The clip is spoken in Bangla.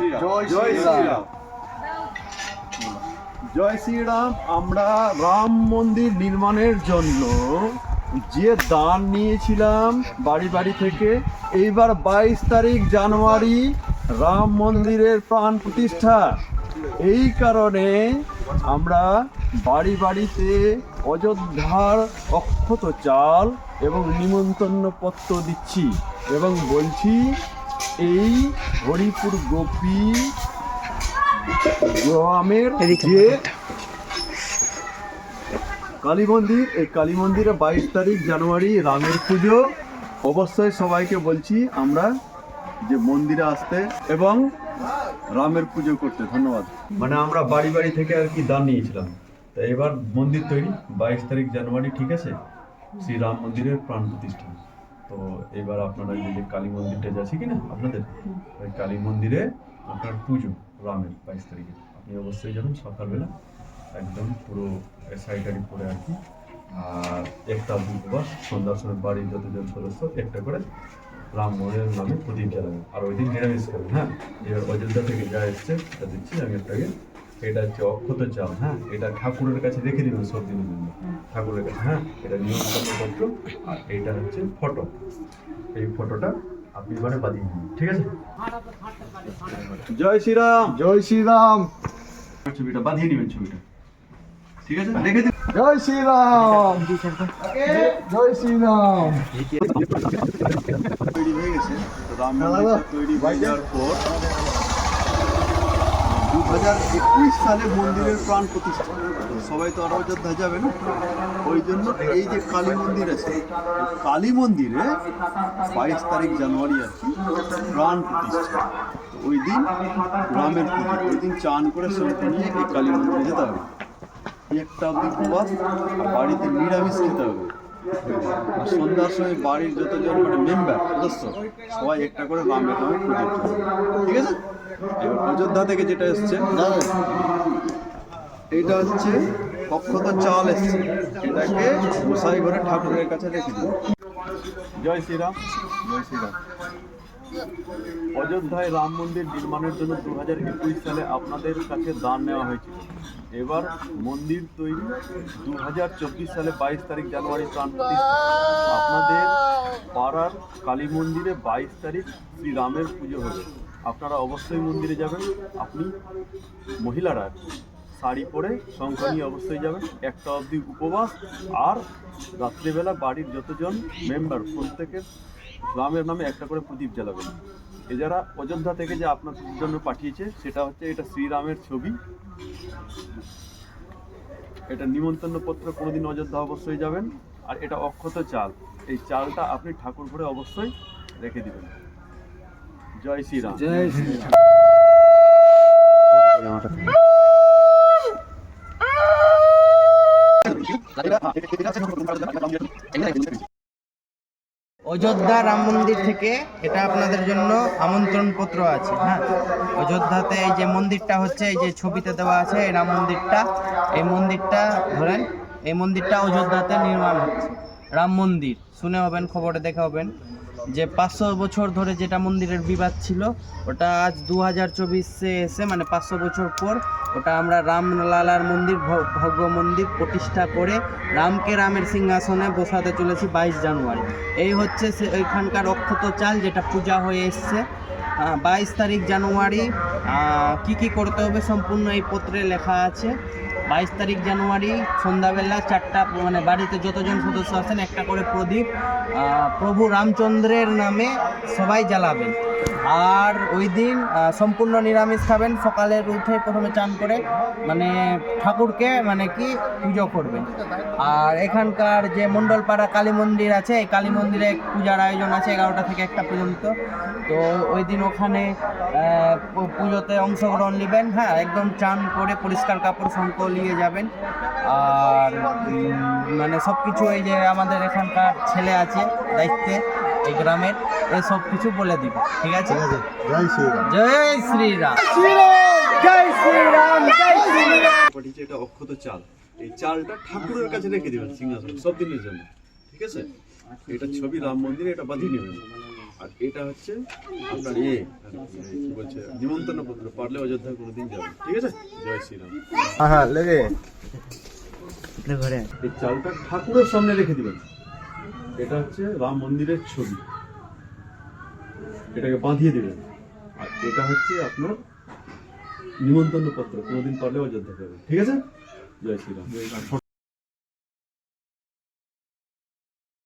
শ্রীরাম জয় শ্রীরাম। জয় শ্রীরাম আমরা রাম মন্দির নির্মাণের জন্য যে দান নিয়েছিলাম বাড়ি বাড়ি থেকে এইবার বাইশ তারিখ জানুয়ারি রাম মন্দিরের প্রাণ প্রতিষ্ঠা এই কারণে আমরা বাড়ি বাড়িতে অযোধ্যার অক্ষত চাল এবং নিমন্ত্রণ পত্র দিচ্ছি এবং বলছি এই হরিপুর গোপী গ্রামের যে কালী মন্দির এই কালী মন্দিরে বাইশ তারিখ জানুয়ারি রামের পুজো। অবশ্যই সবাইকে বলছি আমরা যে মন্দিরে আসতে এবং রামের পুজো করতে। ধন্যবাদ। মানে আমরা বাড়ি বাড়ি থেকে আর কি দান নিয়েছিলাম। তা এবার মন্দির তৈরি বাইশ তারিখ জানুয়ারি ঠিক আছে? শ্রী রাম মন্দিরের প্রাণ প্রতিষ্ঠা। তো এবার আপনারা যে কালী মন্দিরটা যাচ্ছে কি না আপনাদের, ওই কালী মন্দিরে আপনার পুজো, রামের বাইশ তারিখে। আপনি অবশ্যই যাবেন সকালবেলা, একদম পুরো শাড়িটাড়ি পরে আর কি। আর একটা উপবাস সন্ধ্যার সময় বাড়ির যতজন সদস্য, একটা করে রাম নামে প্রদীপ জ্বালাবেন। আর ওই দিন নিরামিষ করবেন হ্যাঁ? এবার অযোধ্যা থেকে যা এসছে তা দিচ্ছি, আমি একটাকে এটা হচ্ছে অক্ষত চাল হ্যাঁ? এটা ঠাকুরের কাছে রেখে দিবেন সব দিনের জন্য ঠাকুরের কাছে হ্যাঁ? এটা নিয়ন্ত্রণপত্র আর এইটা হচ্ছে ফটো। এই ফটোটা আপনি এবারে বাদিয়ে দিন ঠিক আছে? জয় শ্রীরাম। জয় শ্রীরাম। ছবিটা বাঁধিয়ে নেবেন ছবিটা ঠিক আছে? রেখে দিন। জয় শ্রীরাম। জয় শ্রীরাম। তৈরি হয়ে গেছে। তো রাম দাদা, তৈরি হয়ে যাওয়ার পর দু হাজার একুশ সালে মন্দিরের প্রাণ প্রতিষ্ঠা। সবাই তো আর অযোধ্যা যাবে না? ওই জন্য এই যে কালী মন্দির আছে, কালী মন্দিরে বাইশ তারিখ জানুয়ারি আর কি প্রাণ প্রতিষ্ঠা। ওই দিন রামের পুজো, ওই দিন চান করে সেটা নিয়ে এই কালী মন্দিরে যেতে হবে। একটা অব্দি উপবাস বাড়িতে নিরামিষ খেতে হবে। সন্ধ্যার সময় বাড়ির যতজন মানে মেম্বার, সদস্য, সবাই একটা করে রামের নামে পুজো ঠিক আছে? এবার অযোধ্যা থেকে যেটা এসছে এটা হচ্ছে অক্ষত চাল এসছে। এটাকে গোসাই ঘরে ঠাকুরের কাছে রেখে দিল জয় শ্রীরাম। জয় শ্রীরাম। অযোধ্যায় রাম মন্দির নির্মাণের জন্য দু হাজার একুশ সালে আপনাদের কাছে দান নেওয়া হয়েছিল। এবার মন্দির তৈরি দু হাজার চব্বিশ সালে বাইশ তারিখ জানুয়ারি প্রাণ আপনাদের পাড়ার কালী মন্দিরে বাইশ তারিখ শ্রী রামের পুজো হবে। আপনারা অবশ্যই মন্দিরে যাবেন। আপনি মহিলারা শাড়ি পরে শঙ্খ নিয়ে অবশ্যই যাবেন। একটা অবধি উপবাস আর রাত্রিবেলা বাড়ির যতজন মেম্বার প্রত্যেকের রামের নামে একটা করে প্রদীপ জ্বালাবেন এছাড়া অযোধ্যা থেকে যে আপনার জন্য পাঠিয়েছে সেটা হচ্ছে এটা শ্রীরামের ছবি এটা নিমন্ত্রণ পত্র কোনোদিন অযোধ্যা অবশ্যই যাবেন আর এটা অক্ষত চাল এই চালটা আপনি ঠাকুর ঘরে অবশ্যই রেখে দিবেন জয় শ্রীরাম জয় শ্রীরাম অযোধ্যা রাম মন্দির থেকে এটা আপনাদের জন্য আমন্ত্রণ পত্র আছে হ্যাঁ? অযোধ্যাতে এই যে মন্দিরটা হচ্ছে, এই যে ছবিতে দেওয়া আছে, এই রাম মন্দিরটা, এই মন্দিরটা ধরেন, এই মন্দিরটা অযোধ্যাতে নির্মাণ হচ্ছে। রাম মন্দির, শুনে হবেন, খবরে দেখে হবেন। যে পাঁচশো বছর ধরে যেটা মন্দিরের বিবাদ ছিল, ওটা আজ দু হাজার চব্বিশে এসে মানে পাঁচশো বছর পর, ওটা আমরা রামলালার মন্দির ভব্য মন্দির প্রতিষ্ঠা করে রামকে রামের সিংহাসনে বসাতে চলেছি বাইশ জানুয়ারি। এই হচ্ছে সে ওইখানকার অক্ষত চাল যেটা পূজা হয়ে এসছে। বাইশ তারিখ জানুয়ারি কি কি করতে হবে সম্পূর্ণ এই পত্রে লেখা আছে। বাইশ তারিখ জানুয়ারি, সন্ধ্যাবেলা চারটা মানে বাড়িতে যতজন সদস্য আছেন, একটা করে প্রদীপ প্রভু রামচন্দ্রের নামে সবাই জ্বালাবেন। আর ওই দিন সম্পূর্ণ নিরামিষ খাবেন সকালের উঠে প্রথমে চান করে মানে ঠাকুরকে মানে কি, পুজো করবেন। আর এখানকার যে মণ্ডলপাড়া কালী মন্দির আছে, এই কালী মন্দিরে পূজার আয়োজন আছে এগারোটা থেকে একটা পর্যন্ত। তো ওই দিন ওখানে পুজোতে অংশগ্রহণ নেবেন হ্যাঁ একদম চান করে পরিষ্কার কাপড় শঙ্খ নিয়ে যাবেন। আর মানে সব কিছু এই যে আমাদের এখানকার ছেলে আছে, দায়িত্বে, এই গ্রামের। এই সব কিছু বলে দিবে ঠিক আছে? জয় শ্রীরাম। জয় শ্রীরাম। জয় শ্রীরাম জয় শ্রীরাম। পাঠিয়েছে এটা অক্ষত চাল এই চালটা ঠাকুরের কাছে রেখে দেবেন সিংহাসন সব দিনের জন্য ঠিক আছে? এটা ছবি রাম মন্দিরে এটা বাঁধিয়ে নেবেন। আর এটা হচ্ছে আপনার ইয়ে কি বলছে নিমন্ত্রণ পত্র পারলে অযোধ্যা কোনোদিন যাবে ঠিক আছে? জয় শ্রীরাম। হ্যাঁ লেগে ঘরে। এই চালটা ঠাকুরের সামনে রেখে দিবেন। এটা হচ্ছে রাম মন্দিরের ছবি। এটাকে বাঁধিয়ে দেবেন আর এটা হচ্ছে আপনার নিমন্ত্রণ পত্র কোনোদিন পারলে অযোধ্যা করবেন ঠিক আছে? জয় শ্রীরাম।